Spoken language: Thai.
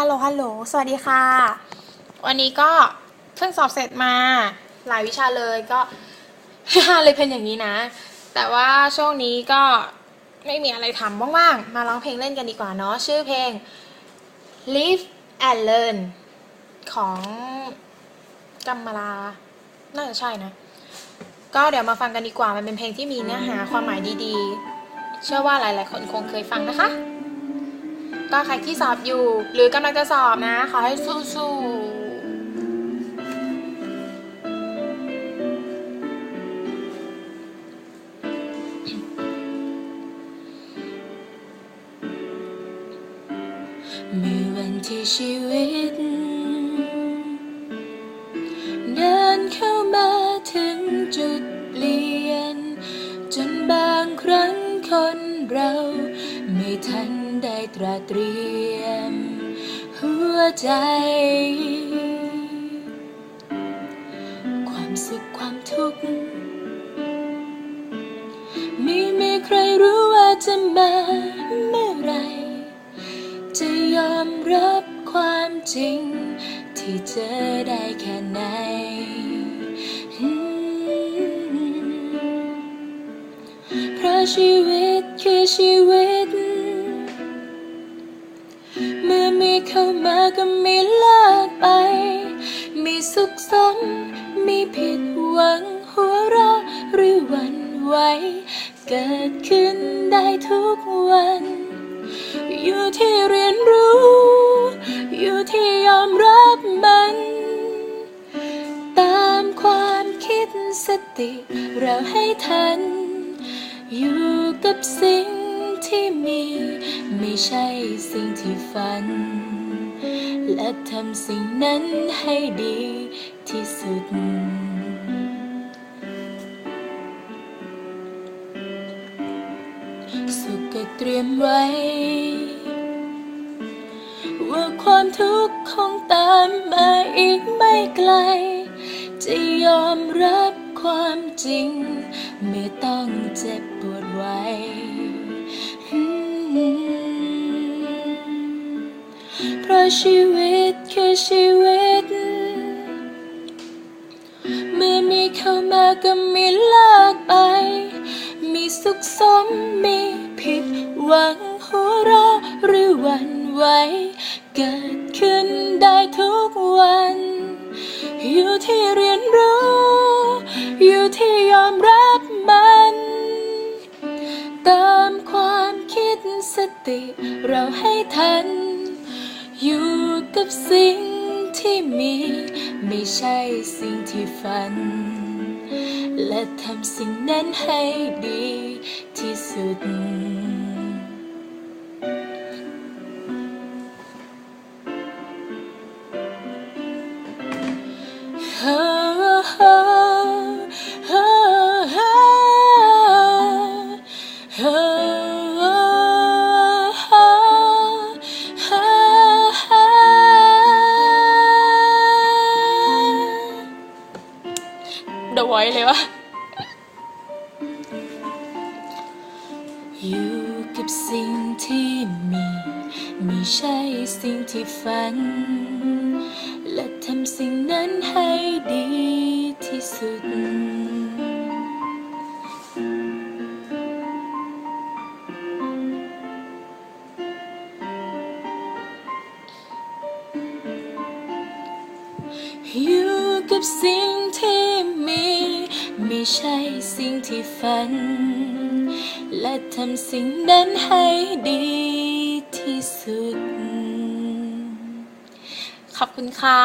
ฮัลโหล ฮัลโหล สวัสดีค่ะ วันนี้ก็เพิ่งสอบเสร็จมา หลายวิชาเลยก็ เลยเป็นอย่างนี้นะ แต่ว่าช่วงนี้ก็ไม่มีอะไรทำว่างๆ มาร้องเพลงเล่นกันดีกว่าเนาะ ชื่อเพลง Live and Learn ของกัมมาลา น่าจะใช่นะ ก็เดี๋ยวมาฟังกันดีกว่า มันเป็นเพลงที่มีเนื้อหาความหมายดีๆ เชื่อว่าหลายๆคนคงเคยฟังนะคะ ก็ใครที่สอบอยู่ หรือกำลังจะสอบนะ ขอให้สู้ๆมีวันที่ชีวิต ไม่ทันได้ตราเตรียม หัวใจ ความสุขความทุกข์ไม่มีใครรู้ว่าจะมาเมื่อไร จะยอมรับความจริง ที่เจอได้แค่ไหน ชีวิตคือชีวิต เมื่อมีเข้ามาก็มีเลิกไป มีสุขสมมีผิดหวังหัวเราะหรือหวันไหวเกิดขึ้นได้ทุกวัน อยู่ที่เรียนรู้ อยู่ที่ยอมรับมัน ตามความคิดสติเราให้ทัน อยู่กับสิ่งที่มี ไม่ใช่สิ่งที่ฝัน และทำสิ่งนั้นให้ดีที่สุด สุขก็เตรียมไว้ ว่าความทุกข์คงตามมาอีกไม่ไกล จะยอมรับ ความจริง ไม่ต้องเจ็บปวดไว้ เพราะชีวิตคือชีวิต เมื่อมีเข้ามาก็มีเลิกไป มีสุขสมมีผิดหวังหัวเราะหรือหวันไหวเกิดขึ้นได้ทุกวัน อยู่ที่เรียนรู้ เราให้ทัน อยู่กับสิ่งที่มี ไม่ใช่สิ่งที่ฝัน และทำสิ่งนั้นให้ดีที่สุด ไวเลยวะอยู่กับสิ่งที่มีไม่ใช่สิ่งที่ฝัน และทำสิ่งนั้นให้ดีที่สุด อยู่กับสิ่ง ใช่สิ่งที่ฝัน และทำสิ่งนั้นให้ดีที่สุด ขอบคุณค่ะ